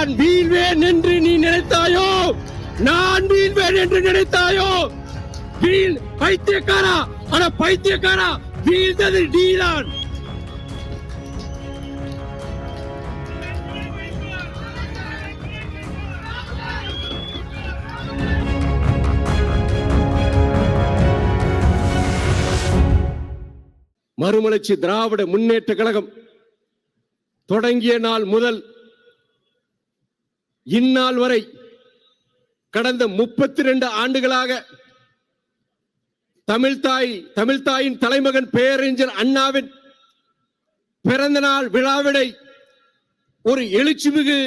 நான் வீழ்வேன் என்று நீ நினைத்தாயோ? நான் வீழ்வேன் என்று நினைத்தாயோ? வீழ் பைத்தியக்காரா? ஆனா பைத்தியக்காரா வீழ்ந்தது நீதான். மறுமலர்ச்சி திராவிட முன்னேற்ற கழகம் தொடங்கிய நாள் முதல் இந்நாள் வரை கடந்த முப்பத்தி ரெண்டு ஆண்டுகளாக தமிழ்தாய் தமிழ்தாயின் தலைமகன் பேரறிஞர் அண்ணாவின் பிறந்த நாள் விழாவினை ஒரு எழுச்சிமிகு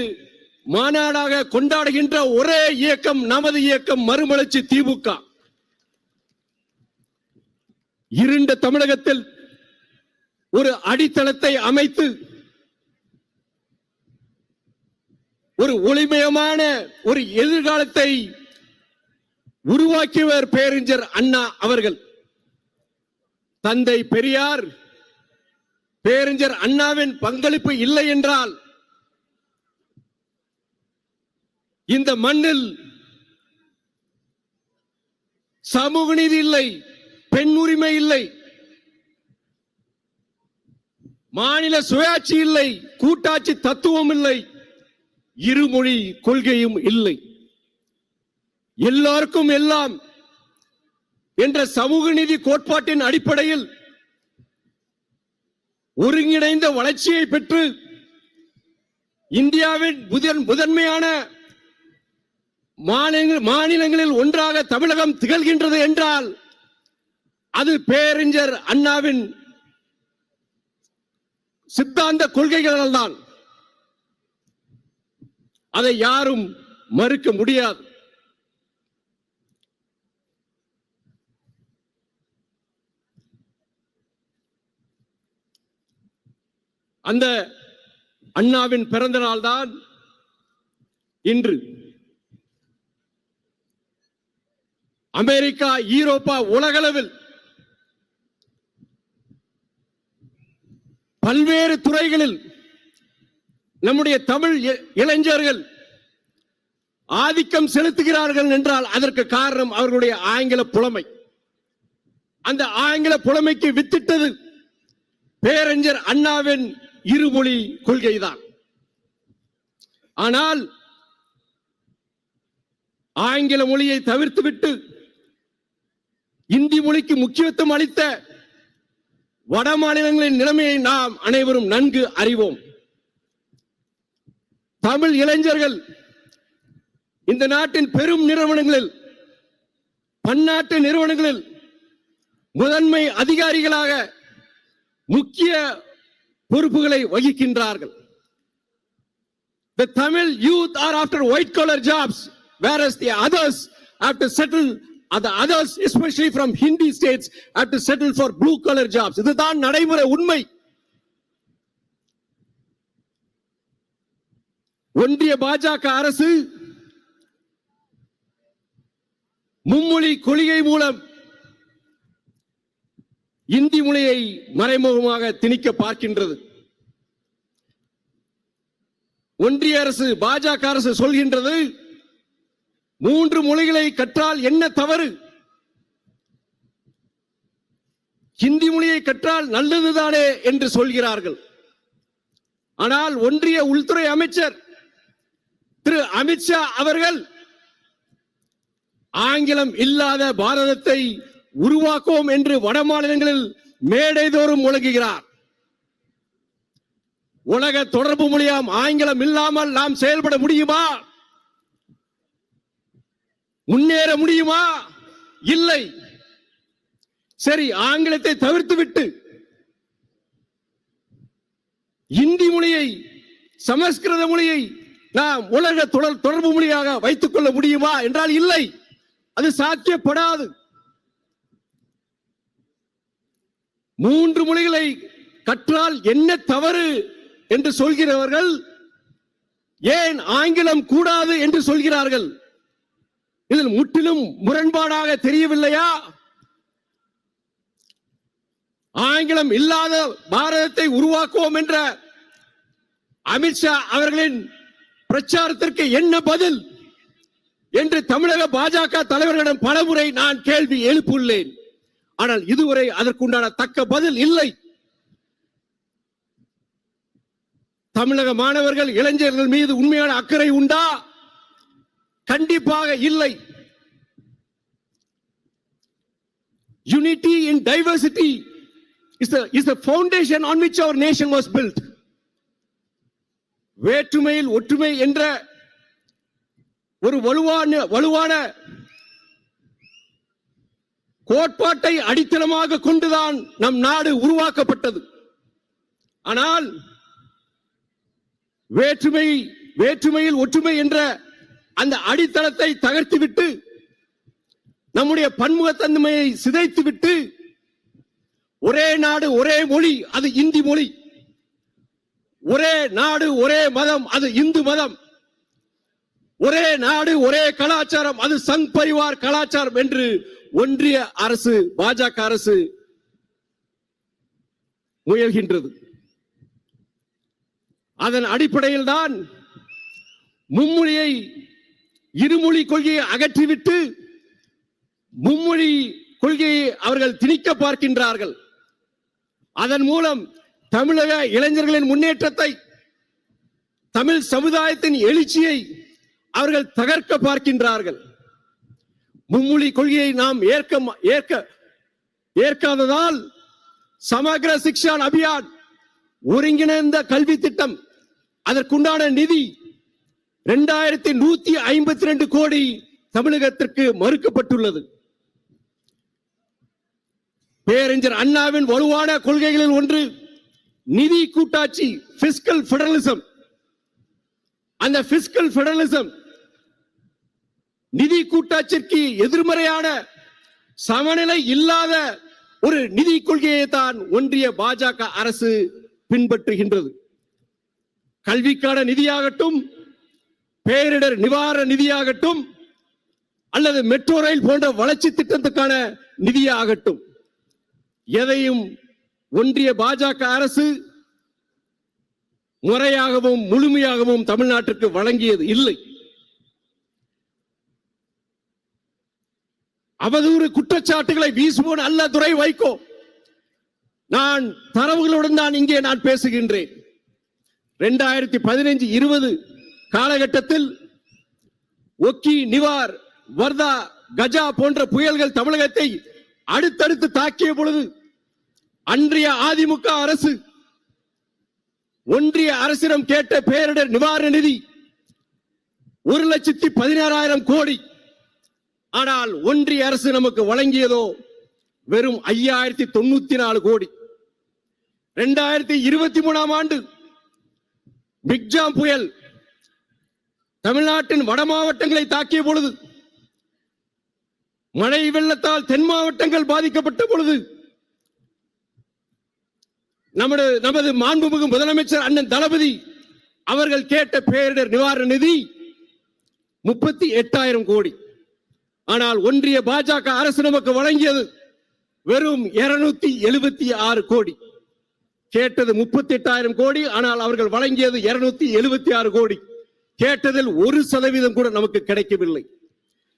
மாநாடாக கொண்டாடுகின்ற ஒரே இயக்கம் நமது இயக்கம் மறுமலர்ச்சி திமுக. இருண்ட தமிழகத்தில் ஒரு அடித்தளத்தை அமைத்து ஒரு ஒளிமயமான ஒரு எதிர்காலத்தை உருவாக்கியவர் பேரறிஞர் அண்ணா அவர்கள். தந்தை பெரியார் பேரறிஞர் அண்ணாவின் பங்களிப்பு இல்லை என்றால் இந்த மண்ணில் சமூக நீதி இல்லை பெண் உரிமை இல்லை மாநில சுயாட்சி இல்லை கூட்டாட்சி தத்துவம் இல்லை இருமொழி கொள்கையும் இல்லை. எல்லாருக்கும் எல்லாம் என்ற சமூக நீதி கோட்பாட்டின் அடிப்படையில் ஒருங்கிணைந்த வளர்ச்சியை பெற்று இந்தியாவின் முதன் முதன்மையான மாநில மாநிலங்களில் ஒன்றாக தமிழகம் திகழ்கின்றது என்றால் அது பேரறிஞர் அண்ணாவின் சித்தாந்த கொள்கைகளால் தான் அதை யாரும் மறுக்க முடியாது. அந்த அண்ணாவின் பிறந்த நாள் தான் இன்று. அமெரிக்கா ஈரோப்பா உலகளவில் பல்வேறு துறைகளில் நம்முடைய தமிழ் இளைஞர்கள் ஆதிக்கம் செலுத்துகிறார்கள் என்றால் அதற்கு காரணம் அவர்களுடைய ஆங்கில புலமை. அந்த ஆங்கில புலமைக்கு வித்திட்டது பேரறிஞர் அண்ணாவின் இருமொழி கொள்கைதான். ஆனால் ஆங்கில மொழியை தவிர்த்துவிட்டு இந்தி மொழிக்கு முக்கியத்துவம் அளித்த வட மாநிலங்களின் நிலைமையை நாம் அனைவரும் நன்கு அறிவோம். தமிழ் இளைஞர்கள் இந்த நாட்டின் பெரும் நிறுவனங்களில் பன்னாட்டு நிறுவனங்களில் முதன்மை அதிகாரிகளாக முக்கிய பொறுப்புகளை வகிக்கின்றார்கள் The Tamil youth are after white collar jobs, whereas the others have to settle, the others, especially from Hindi states, have to settle for blue collar jobs. இதுதான் நடைமுறை உண்மை ஒன்றிய பாஜக அரசு மும்மொழி கொள்கை மூலம் இந்தி மொழியை மறைமுகமாக திணிக்க பார்க்கின்றது. ஒன்றிய அரசு பாஜக அரசு சொல்கின்றது மூன்று மொழிகளை கற்றால் என்ன தவறு? ஹிந்தி மொழியை கற்றால் நல்லதுதானே என்று சொல்கிறார்கள். ஆனால் ஒன்றிய உள்துறை அமைச்சர் திரு அமித்ஷா அவர்கள் ஆங்கிலம் இல்லாத பாரதத்தை உருவாக்குவோம் என்று வட மாநிலங்களில் மேடைதோறும் முழங்குகிறார். உலக தொடர்பு மொழியாம் ஆங்கிலம் இல்லாமல் நாம் செயல்பட முடியுமா? முன்னேற முடியுமா? இல்லை. சரி ஆங்கிலத்தை தவிர்த்து விட்டு இந்தி மொழியை சமஸ்கிருத மொழியை நாம் உலக தொடர் தொடர்பு மொழியாக வைத்துக் கொள்ள முடியுமா? என்றால் இல்லை. அது சாத்தியப்படாது. மூன்று மொழிகளை கற்றால் என்ன தவறு என்று சொல்கிறவர்கள் ஏன் ஆங்கிலம் கூடாது என்று சொல்கிறார்கள்? இதில் முற்றிலும் முரண்பாடாக தெரியவில்லையா? ஆங்கிலம் இல்லாத பாரதத்தை உருவாக்குவோம் என்ற அமித்ஷா அவர்களின் பிரச்சாரத்திற்கு என்ன பதில்? என்று தமிழக பாஜக தலைவர்களிடம் பலமுறை நான் கேள்வி எழுப்புள்ளேன் ஆனால் இதுவரை அதற்குண்டான தக்க பதில் இல்லை. தமிழக மாணவர்கள் இளைஞர்கள் மீது உண்மையான அக்கறை உண்டா? கண்டிப்பாக இல்லை. Unity in diversity is is foundation on which our nation was built வேற்றுமையில் ஒற்றுமை என்ற ஒரு வலுவான வலுவான கோட்பாட்டை அடித்தளமாக கொண்டுதான் நம் நாடு உருவாக்கப்பட்டது. ஆனால் வேற்றுமை வேற்றுமையில் ஒற்றுமை என்ற அந்த அடித்தளத்தை தகர்த்துவிட்டு நம்முடைய பன்முகத்தன்மையை சிதைத்துவிட்டு ஒரே நாடு ஒரே மொழி அது இந்தி மொழி. ஒரே நாடு ஒரே மதம் அது இந்து மதம். ஒரே நாடு ஒரே கலாச்சாரம் அது சங் பரிவார் கலாச்சாரம் என்று ஒன்றிய அரசு பாஜக அரசு முயல்கின்றது. அதன் அடிப்படையில் தான் மும்மொழியை இருமொழி கொள்கையை அகற்றிவிட்டு மும்மொழி கொள்கையை அவர்கள் திணிக்க பார்க்கின்றார்கள். அதன் மூலம் தமிழக இளைஞர்களின் முன்னேற்றத்தை தமிழ் சமுதாயத்தின் எழுச்சியை அவர்கள் தகர்க்க பார்க்கின்றார்கள். மும்மொழி கொள்கையை நாம் ஏற்க ஏற்க ஏற்காததால் சமகிர சிக்ஷான் அபியான் ஒருங்கிணைந்த கல்வி திட்டம் அதற்குண்டான நிதி இரண்டாயிரத்தி நூத்தி ஐம்பத்தி ரெண்டு கோடி தமிழகத்திற்கு மறுக்கப்பட்டுள்ளது. பேரறிஞர் அண்ணாவின் வலுவான கொள்கைகளில் ஒன்று நிதி கூட்டாட்சி பிஸ்கல் பெடரலிசம் அந்த பிஸ்கல் பெடரலிசம் நிதி கூட்டாட்சிக்கு எதிர்மறையான சமநிலை இல்லாத ஒரு நிதி கொள்கையை தான் ஒன்றிய பாஜக அரசு பின்பற்றுகின்றது. கல்விக்கான நிதியாகட்டும் பேரிடர் நிவாரண நிதியாகட்டும் அல்லது மெட்ரோ ரயில் போன்ற வளர்ச்சி திட்டத்துக்கான நிதியாகட்டும். எதையும் ஒன்றிய பாஜக அரசு முறையாகவும் முழுமையாகவும் தமிழ்நாட்டிற்கு வழங்கியது இல்லை. அவதூறு குற்றச்சாட்டுகளை வீசுவோன் அல்ல துறை வைக்கோ நான் தரவுகளுடன் தான் இங்கே நான் பேசுகின்றேன். இரண்டாயிரத்தி பதினைஞ்சு இருபது காலகட்டத்தில் ஒக்கி நிவார் வர்தா கஜா போன்ற புயல்கள் தமிழகத்தை அடுத்தடுத்து தாக்கிய பொழுது அன்றைய அதிமுக அரசு ஒன்றிய அரசிடம் கேட்ட பேரிடர் நிவாரண நிதி ஒரு லட்சத்தி பதினாறாயிரம் கோடி ஆனால் ஒன்றிய அரசு நமக்கு வழங்கியதோ வெறும் ஐயாயிரத்தி தொண்ணூத்தி நாலு கோடி. ரெண்டாயிரத்தி இருபத்தி மூணாம் ஆண்டு பிக்ஜாம் புயல் தமிழ்நாட்டின் வட மாவட்டங்களை தாக்கிய பொழுது மழை வெள்ளத்தால் தென் மாவட்டங்கள் பாதிக்கப்பட்ட பொழுது நமது நமது மாண்புமிகு முதலமைச்சர் அண்ணன் தளபதி அவர்கள் கேட்ட பேரிடர் நிவாரண நிதி முப்பத்தி எட்டாயிரம் கோடி. ஆனால் ஒன்றிய பாஜக அரசு நமக்கு வழங்கியது வெறும் இருநூத்தி எழுபத்தி ஆறு கோடி. கேட்டது முப்பத்தி எட்டாயிரம் கோடி ஆனால் அவர்கள் வழங்கியது இருநூத்தி எழுபத்தி ஆறு கோடி. கேட்டதில் ஒரு சதவீதம் கூட நமக்கு கிடைக்கவில்லை.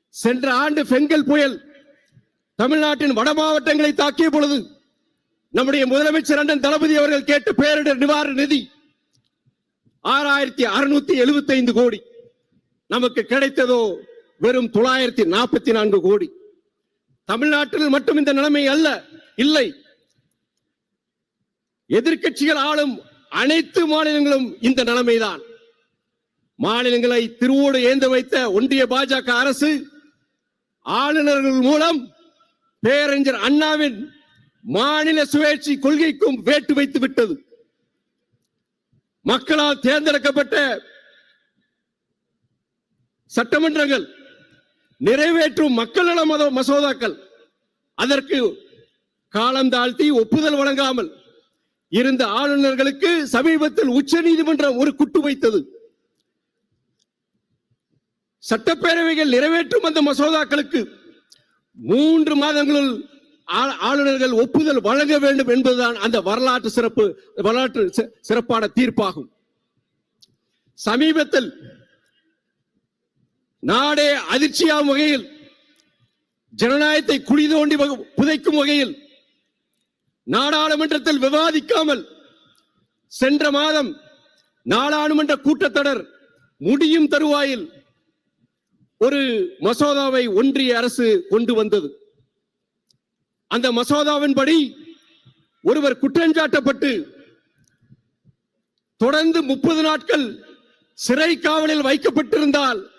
சென்ற ஆண்டு பெங்கல் புயல் தமிழ்நாட்டின் வட மாவட்டங்களை தாக்கிய பொழுது நம்முடைய முதலமைச்சர் அண்ணன் தளபதி அவர்கள் கேட்ட பேரிடர் நிவாரண நிதி ஆறாயிரத்தி அறுநூத்தி எழுபத்தி ஐந்து கோடி. நமக்கு கிடைத்ததோ வெறும் தொள்ளாயிரத்தி நாற்பத்தி நான்கு கோடி. தமிழ்நாட்டில் மட்டும் இந்த நிலைமை அல்ல இல்லை. எதிர்க்கட்சிகள் ஆளும் அனைத்து மாநிலங்களும் இந்த நிலைமைதான். மாநிலங்களை திருவோடு ஏந்த வைத்த ஒன்றிய பாஜக அரசு ஆளுநர்கள் மூலம் பேரறிஞர் அண்ணாவின் மாநில சுழற்சி கொள்கைக்கும் வேட்டு வைத்து விட்டது. மக்களால் தேர்ந்தெடுக்கப்பட்ட சட்டமன்றங்கள் நிறைவேற்றும் மக்கள் நல மத மசோதாக்கள். அதற்கு காலம் தாழ்த்தி ஒப்புதல் வழங்காமல் இருந்த ஆளுநர்களுக்கு சமீபத்தில் உச்ச நீதிமன்றம் ஒரு குட்டு வைத்தது. சட்டப்பேரவைகள் நிறைவேற்றும் அந்த மசோதாக்களுக்கு மூன்று மாதங்களில் ஆ- ஆளுநர்கள் ஒப்புதல் வழங்க வேண்டும் என்பதுதான் அந்த வரலாற்று சிறப்பு வரலாற்று சிறப்பான தீர்ப்பாகும். சமீபத்தில் நாடே அதிர்ச்சியாகும் வகையில் ஜனநாயகத்தை குழி தோண்டி வகு- புதைக்கும் வகையில் நாடாளுமன்றத்தில் விவாதிக்காமல் சென்ற மாதம் நாடாளுமன்ற கூட்டத்தொடர் முடியும் தருவாயில் ஒரு மசோதாவை ஒன்றிய அரசு கொண்டு வந்தது. அந்த மசோதாவின்படி ஒருவர் குற்றஞ்சாட்டப்பட்டு தொடர்ந்து முப்பது நாட்கள் சிறை காவலில் வைக்கப்பட்டிருந்தால்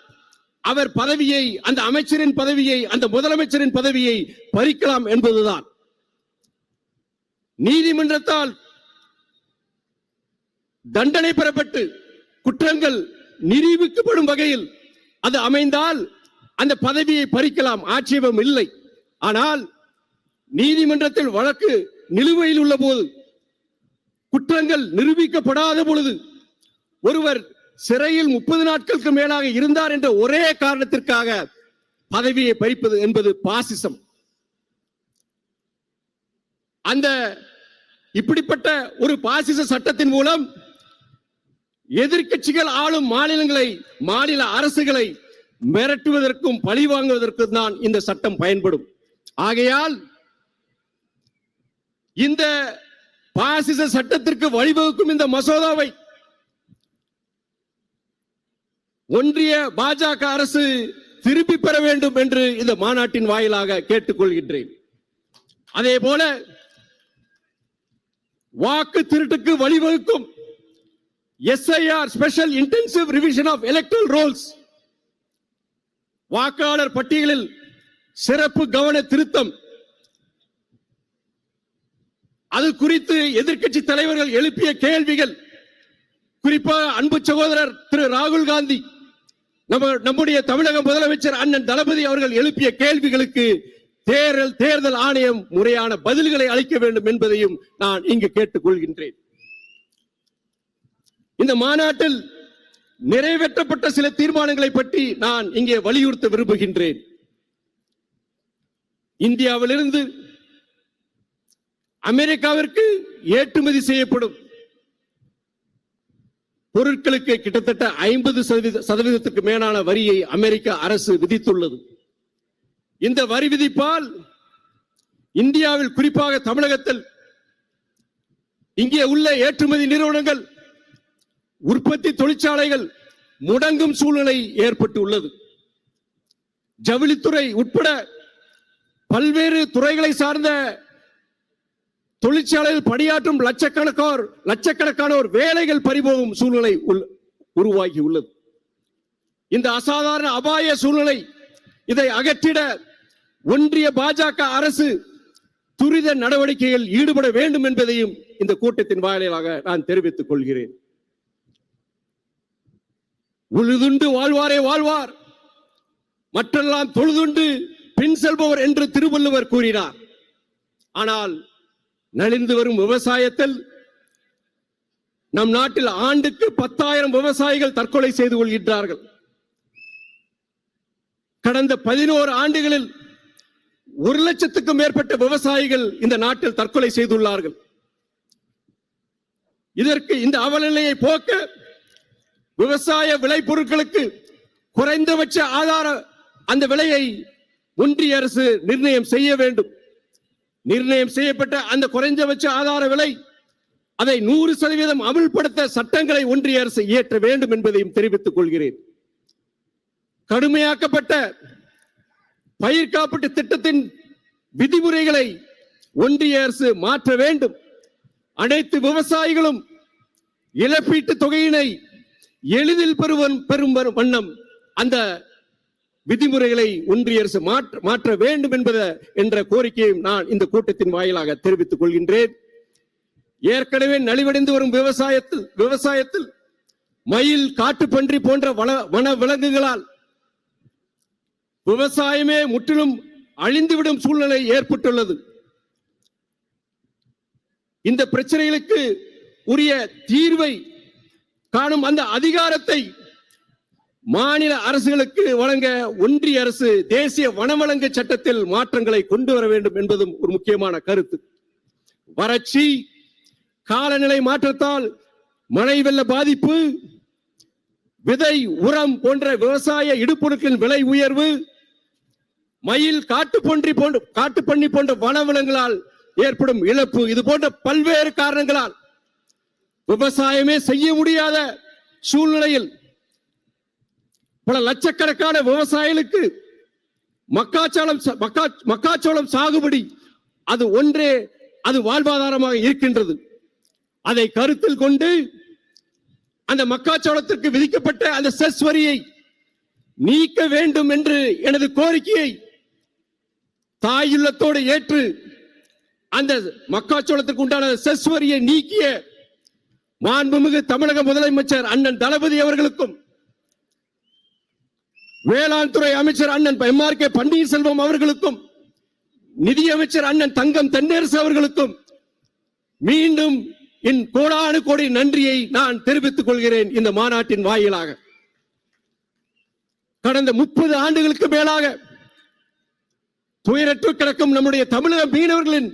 அவர் பதவியை அந்த அமைச்சரின் பதவியை அந்த முதலமைச்சரின் பதவியை பறிக்கலாம் என்பதுதான். நீதிமன்றத்தால் தண்டனை பெறப்பட்டு குற்றங்கள் நிரூபிக்கப்படும் வகையில் அது அமைந்தால் அந்த பதவியை பறிக்கலாம் ஆட்சேபம் இல்லை. ஆனால் நீதிமன்றத்தில் வழக்கு நிலுவையில் உள்ள போது குற்றங்கள் நிரூபிக்கப்படாத பொழுது ஒருவர் சிறையில் முப்பது நாட்களுக்கு மேலாக இருந்தார் என்ற ஒரே காரணத்திற்காக பதவியை பறிப்பது என்பது பாசிசம். அந்த இப்படிப்பட்ட ஒரு பாசிச சட்டத்தின் மூலம் எதிர்கட்சிகள் ஆளும் மாநிலங்களை மாநில அரசுகளை மிரட்டுவதற்கும் பழி வாங்குவதற்கு தான் இந்த சட்டம் பயன்படும். ஆகையால் இந்த பாசிச சட்டத்திற்கு வழிவகுக்கும் இந்த மசோதாவை ஒன்றிய பாஜக அரசு திருப்பி பெற வேண்டும் என்று இந்த மாநாட்டின் வாயிலாக கேட்டுக்கொள்கின்றேன். அதே போல வாக்கு திருட்டுக்கு வழிவகுக்கும் SIR special intensive revision of electoral rolls வாக்காளர் பட்டியலில் சிறப்பு கவன திருத்தம். அது குறித்து எதிர்க்கட்சி தலைவர்கள் எழுப்பிய கேள்விகள் குறிப்பாக அன்பு சகோதரர் திரு ராகுல் காந்தி நம்ம நம்முடைய தமிழக முதலமைச்சர் அண்ணன் தளபதி அவர்கள் எழுப்பிய கேள்விகளுக்கு தேர்தல் தேர்தல் ஆணையம் முறையான பதில்களை அளிக்க வேண்டும் என்பதையும் நான் இங்கு கேட்டுக்கொள்கின்றேன். இந்த மாநாட்டில் நிறைவேற்றப்பட்ட சில தீர்மானங்களை பற்றி நான் இங்கே வலியுறுத்த விரும்புகின்றேன். இந்தியாவிலிருந்து அமெரிக்காவிற்கு ஏற்றுமதி செய்யப்படும் பொருட்களுக்கு கிட்டத்தட்ட ஐம்பது சதவீத சதவீதத்துக்கு மேலான வரியை அமெரிக்க அரசு விதித்துள்ளது. இந்த வரி விதிப்பால் இந்தியாவில் குறிப்பாக தமிழகத்தில் இங்கே உள்ள ஏற்றுமதி நிறுவனங்கள் உற்பத்தி தொழிற்சாலைகள் முடங்கும் சூழ்நிலை ஏற்பட்டு உள்ளது ஜவுளித்துறை உட்பட பல்வேறு துறைகளை சார்ந்த தொழிற்சாலையில் பணியாற்றும் லட்சக்கணக்கானோர் லட்சக்கணக்கானோர் வேலைகள் பறிபோகும் சூழ்நிலை உள்- உருவாகி உள்ளது. இந்த அசாதாரண அபாய சூழ்நிலை இதை அகற்றிட ஒன்றிய பாஜக அரசு துரித நடவடிக்கையில் ஈடுபட வேண்டும் என்பதையும் இந்த கூட்டத்தின் வாயிலாக நான் தெரிவித்துக் கொள்கிறேன். உழுதுண்டு வாழ்வாரே வாழ்வார். மற்றெல்லாம் தொழுதுண்டு பின் செல்பவர் என்று திருவள்ளுவர் கூறினார். ஆனால் நலிந்து வரும் விவசாயத்தில் நம் நாட்டில் ஆண்டுக்கு பத்தாயிரம் விவசாயிகள் தற்கொலை செய்து கொள்கின்றார்கள். கடந்த பதினோரு ஆண்டுகளில் ஒரு லட்சத்துக்கும் மேற்பட்ட விவசாயிகள் இந்த நாட்டில் தற்கொலை செய்துள்ளார்கள். இதற்கு இந்த அவலநிலையை போக்க விவசாய விளைபொருட்களுக்கு குறைந்தபட்ச ஆதார அந்த விலையை ஒன்றிய அரசு நிர்ணயம் செய்ய வேண்டும். நிர்ணயம் செய்யப்பட்ட அந்த குறைஞ்சபட்ச ஆதார விலை அதை நூறு சதவீதம் அமல்படுத்த சட்டங்களை ஒன்றிய அரசு இயற்ற வேண்டும் என்பதையும் தெரிவித்துக் கொள்கிறேன். கடுமையாக்கப்பட்ட பயிர் காப்பீட்டு திட்டத்தின் விதிமுறைகளை ஒன்றிய அரசு மாற்ற வேண்டும். அனைத்து விவசாயிகளும் இழப்பீட்டு தொகையினை எளிதில் பெறுவன் பெறும் வரும் வண்ணம் அந்த விதிமுறைகளை ஒன்றிய அரசு மாற்ற மாற்ற வேண்டும் என்பத என்ற கோரிக்கையும் நான் இந்த கூட்டத்தின் வாயிலாக தெரிவித்துக் கொள்கின்றேன். ஏற்கனவே நலிவடைந்து வரும் விவசாயத்தில் விவசாயத்தில் மயில் காட்டுப்பன்றி போன்ற வன வன விலங்குகளால் விவசாயமே முற்றிலும் அழிந்துவிடும் சூழ்நிலை ஏற்பட்டுள்ளது. இந்த பிரச்சனைகளுக்கு உரிய தீர்வை காணும் அந்த அதிகாரத்தை மாநில அரசுகளுக்கு வழங்க ஒன்றிய அரசு தேசிய வனவழங்கு சட்டத்தில் மாற்றங்களை கொண்டு வர வேண்டும் என்பதும் ஒரு முக்கியமான கருத்து. வறட்சி காலநிலை மாற்றத்தால் மழை வெள்ள பாதிப்பு விதை உரம் போன்ற விவசாய இடுப்பொருட்களின் விலை உயர்வு மயில் காட்டுப்பன்றி போன்ற காட்டுப்பன்னி போன்ற வனவிலங்களால் ஏற்படும் இழப்பு இது போன்ற பல்வேறு காரணங்களால் விவசாயமே செய்ய முடியாத சூழ்நிலையில் பல லட்சக்கணக்கான விவசாயிகளுக்கு மக்காச்சோளம் ச- மக்கா மக்காச்சோளம் சாகுபடி அது ஒன்றே அது வாழ்வாதாரமாக இருக்கின்றது. அதை கருத்தில் கொண்டு அந்த மக்காச்சோளத்திற்கு விதிக்கப்பட்ட அந்த செஸ் வரியை நீக்க வேண்டும் என்று எனது கோரிக்கையை தாயுள்ளத்தோடு ஏற்று அந்த மக்காச்சோளத்திற்கு உண்டான செஸ் வரியை நீக்கிய மாண்புமிகு தமிழக முதலமைச்சர் அண்ணன் தளபதி அவர்களுக்கும் வேளாண் துறை அமைச்சர் அண்ணன் எம் ஆர் கே பன்னீர்செல்வம் அவர்களுக்கும் நிதியமைச்சர் அண்ணன் தங்கம் தென்னரசு அவர்களுக்கும் மீண்டும் என் கோடானு கோடி நன்றியை நான் தெரிவித்துக் கொள்கிறேன் இந்த மாநாட்டின் வாயிலாக. கடந்த முப்பது ஆண்டுகளுக்கு மேலாக துயரற்று கிடக்கும் நம்முடைய தமிழக மீனவர்களின்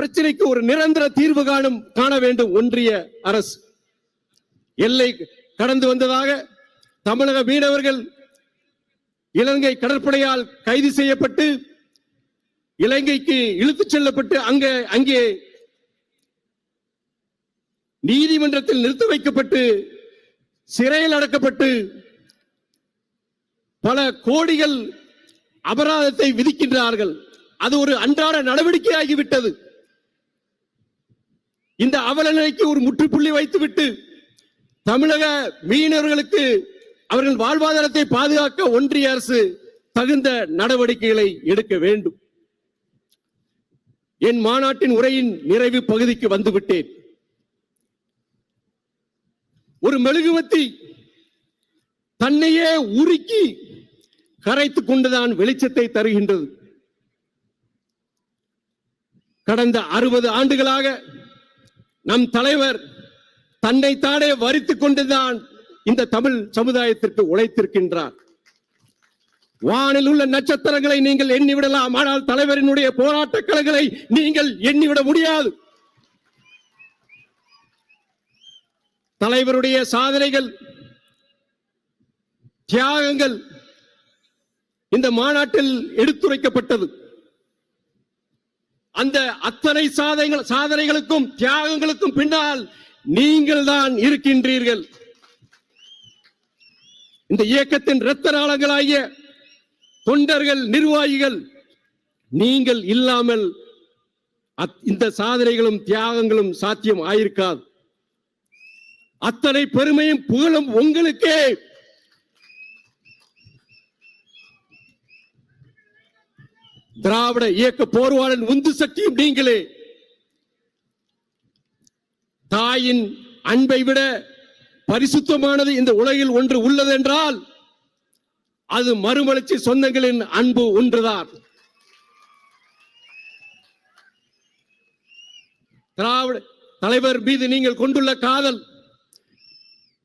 பிரச்சனைக்கு ஒரு நிரந்தர தீர்வு காணும் காண வேண்டும் ஒன்றிய அரசு. எல்லை கடந்து வந்ததாக தமிழக மீனவர்கள் இலங்கை கடற்படையால் கைது செய்யப்பட்டு இலங்கைக்கு இழுத்துச் செல்லப்பட்டு அங்க அங்கே நீதிமன்றத்தில் நிறுத்தி வைக்கப்பட்டு சிறையில் அடக்கப்பட்டு பல கோடிகள் அபராதத்தை விதிக்கின்றார்கள். அது ஒரு அன்றாட நடவடிக்கையாகிவிட்டது. இந்த அவல நிலைக்கு ஒரு முற்றுப்புள்ளி வைத்துவிட்டு தமிழக மீனவர்களுக்கு அவர்கள் வாழ்வாதாரத்தை பாதுகாக்க ஒன்றிய அரசு தகுந்த நடவடிக்கைகளை எடுக்க வேண்டும். என் மாநாட்டின் உரையின் நிறைவு பகுதிக்கு வந்துவிட்டேன். ஒரு மெழுகுவத்தி தன்னையே உருக்கி கரைத்துக் கொண்டுதான் வெளிச்சத்தை தருகின்றது. கடந்த அறுபது ஆண்டுகளாக நம் தலைவர் தன்னைத்தானே வரித்துக் கொண்டுதான் இந்த தமிழ் சமுதாயத்திற்கு உழைத்திருக்கின்றார். வானில் உள்ள நட்சத்திரங்களை நீங்கள் எண்ணிவிடலாம். ஆனால் தலைவரினுடைய போராட்ட கலைகளை நீங்கள் எண்ணிவிட முடியாது. தலைவருடைய சாதனைகள் தியாகங்கள் இந்த மாநாட்டில் எடுத்துரைக்கப்பட்டது. அந்த அத்தனை சாதனைகள் சாதனைகளுக்கும் தியாகங்களுக்கும் பின்னால் நீங்கள் தான் இருக்கின்றீர்கள். இந்த இயக்கத்தின் இரத்த நாளங்களாகிய தொண்டர்கள் நிர்வாகிகள் நீங்கள் இல்லாமல் இந்த சாதனைகளும் தியாகங்களும் சாத்தியம் ஆயிருக்காது. அத்தனை பெருமையும் புகழும் உங்களுக்கே. திராவிட இயக்க போர்வாளன் உந்து சக்தியும் நீங்களே. தாயின் அன்பை விட பரிசுத்தமானது இந்த உலகில் ஒன்று உள்ளது என்றால் அது மறுமலர்ச்சி சொந்தங்களின் அன்பு ஒன்றுதான். திராவிட தலைவர் மீது நீங்கள் கொண்டுள்ள காதல்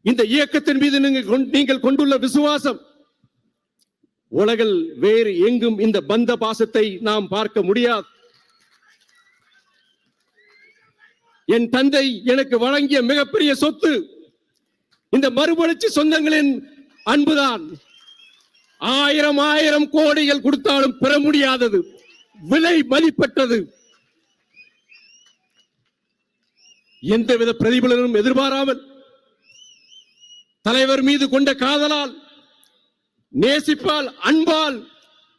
இந்த இயக்கத்தின் மீது நீங்கள் கொண்- நீங்கள் கொண்டுள்ள விசுவாசம் உலகில் வேறு எங்கும் இந்த பந்த பாசத்தை நாம் பார்க்க முடியாது. என் தந்தை எனக்கு வழங்கிய மிகப்பெரிய சொத்து இந்த மறுமலர்ச்சி சொந்தங்களின் அன்புதான். ஆயிரம் ஆயிரம் கோடிகள் கொடுத்தாலும் பெற முடியாதது. விலை மதிப்பற்றது. எந்தவித பிரதிபலனும் எதிர்பாராமல் தலைவர் மீது கொண்ட காதலால் நேசிப்பால் அன்பால்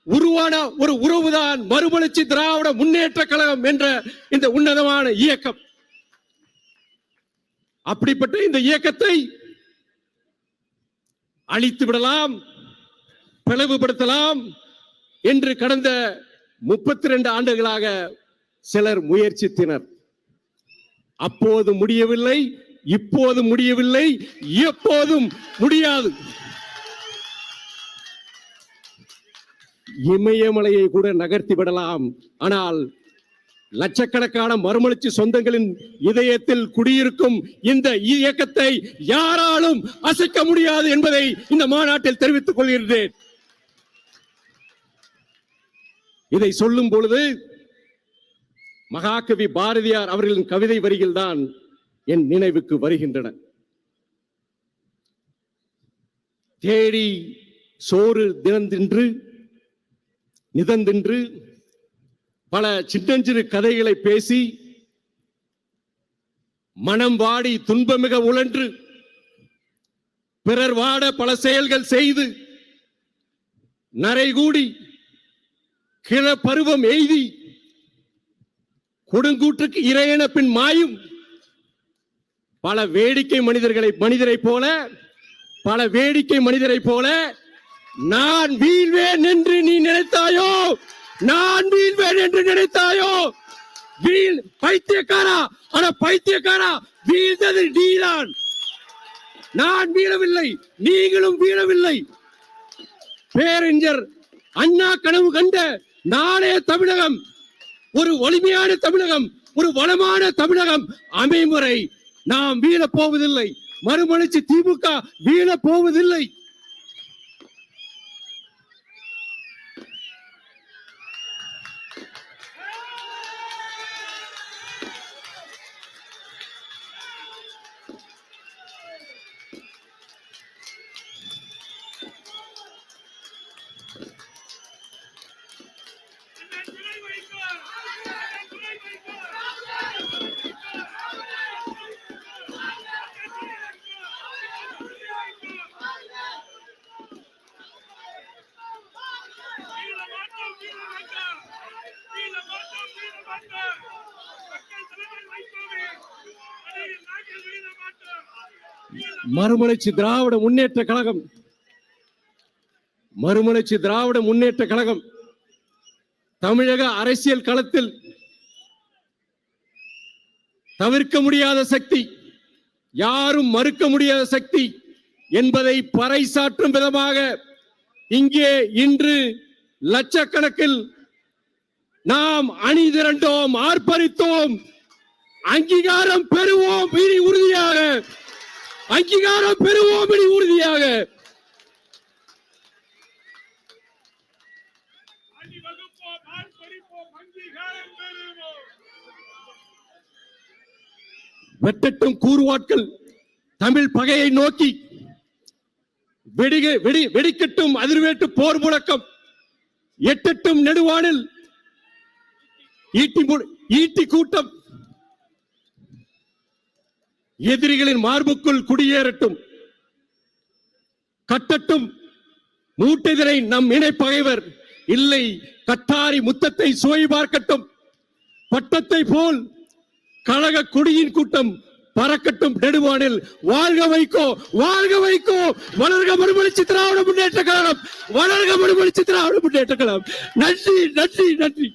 உருவான ஒரு உறவுதான் மறுமலர்ச்சி திராவிட முன்னேற்ற கழகம் என்ற இந்த உன்னதமான இயக்கம். அப்படிப்பட்ட இந்த இயக்கத்தை அழித்து விடலாம் பிளவுபடுத்தலாம் என்று கடந்த முப்பத்தி ரெண்டு ஆண்டுகளாக சிலர் முயற்சித்தனர். அப்போது முடியவில்லை இப்போது முடியவில்லை எப்போதும் முடியாது. இமயமலையை கூட நகர்த்தி விடலாம். ஆனால் லட்சக்கணக்கான மறுமலர்ச்சி சொந்தங்களின் இதயத்தில் குடியிருக்கும் இந்த இயக்கத்தை யாராலும் அசைக்க முடியாது என்பதை இந்த மாநாட்டில் தெரிவித்துக் கொள்கின்றேன். இதை சொல்லும் பொழுது மகாகவி பாரதியார் அவர்களின் கவிதை வரிகள் தான் என் நினைவுக்கு வருகின்றன. தேடி சோறு தினந்தின்று நிதந்தின்று பல சின்னஞ்சிறு கதைகளை பேசி மனம் வாடி துன்பமிக உழன்று பிறர் வாட பல செயல்கள் செய்து நரைகூடி கிள பருவம் எய்தி கொடுங்கூற்றுக்கு இறையன பின் மாயும். பல வேடிக்கை மனிதர்களை மனிதரை போல பல வேடிக்கை மனிதரை போல நான் வீழ்வேன் என்று நீ நினைத்தாயோ? நான் வீழ்வேன் என்று நினைத்தாயோ? வீழ் பைத்தியக்காரா? ஆனா பைத்தியக்காரா வீழ்ந்தது நீதான். நான் வீழவில்லை நீங்களும் வீழவில்லை. பேரறிஞர் அண்ணா கனவு கண்ட நாளைய தமிழகம் ஒரு வலிமையான தமிழகம் ஒரு வளமான தமிழகம் அமைமுறை. நாம் வீழப் போவதில்லை மறுமலர்ச்சி திமுக வீழப் போவதில்லை துணை வைக்கோ துணை வைக்கோ வீர மாட்டோம் வீர மாட்டோம் வீர மாட்டோம் வீர மாட்டோம் மக்கள் தலைவர் வைக்கோவே அதை நாங்கள் வீர மாட்டோம் வீர மறுமலர்ச்சி திராவிட முன்னேற்ற கழகம். மறுமலர்ச்சி திராவிட முன்னேற்ற கழகம். தமிழக அரசியல் களத்தில் தவிர்க்க முடியாத சக்தி யாரும் மறுக்க முடியாத சக்தி என்பதை பறைசாற்றும் விதமாக இங்கே இன்று லட்சக்கணக்கில் நாம் அணி திரண்டோம் ஆர்ப்பரித்தோம் அங்கீகாரம் பெறுவோம் இனி உறுதியாக அங்கீகாரம் பெறுவோம். உறுதியாக வெட்டட்டும் கூறுவாட்கள் தமிழ் பகையை நோக்கி. வெடிக வெடி வெடிக்கட்டும் அதிர்வேட்டு போர் முழக்கம். எட்டட்டும் நெடுவானில் ஈட்டி ஈட்டி கூட்டம். எதிரிகளின் மார்புக்குள் குடியேறட்டும். கட்டட்டும். மூட்டெதிரை நம் இணை பகைவர் இல்லை கட்டாரி முத்தத்தை சுவை பார்க்கட்டும். பட்டத்தை போல் கழக கொடியின் கூட்டம் பறக்கட்டும். நெடுவானில் வாழ்க வைக்கோ வாழ்க வைக்கோ வளர்க மறுமலர்ச்சி திராவிட முன்னேற்ற கழகம். வளர்க மறுமலர்ச்சி திராவிட முன்னேற்ற கழகம். நன்றி நன்றி நன்றி.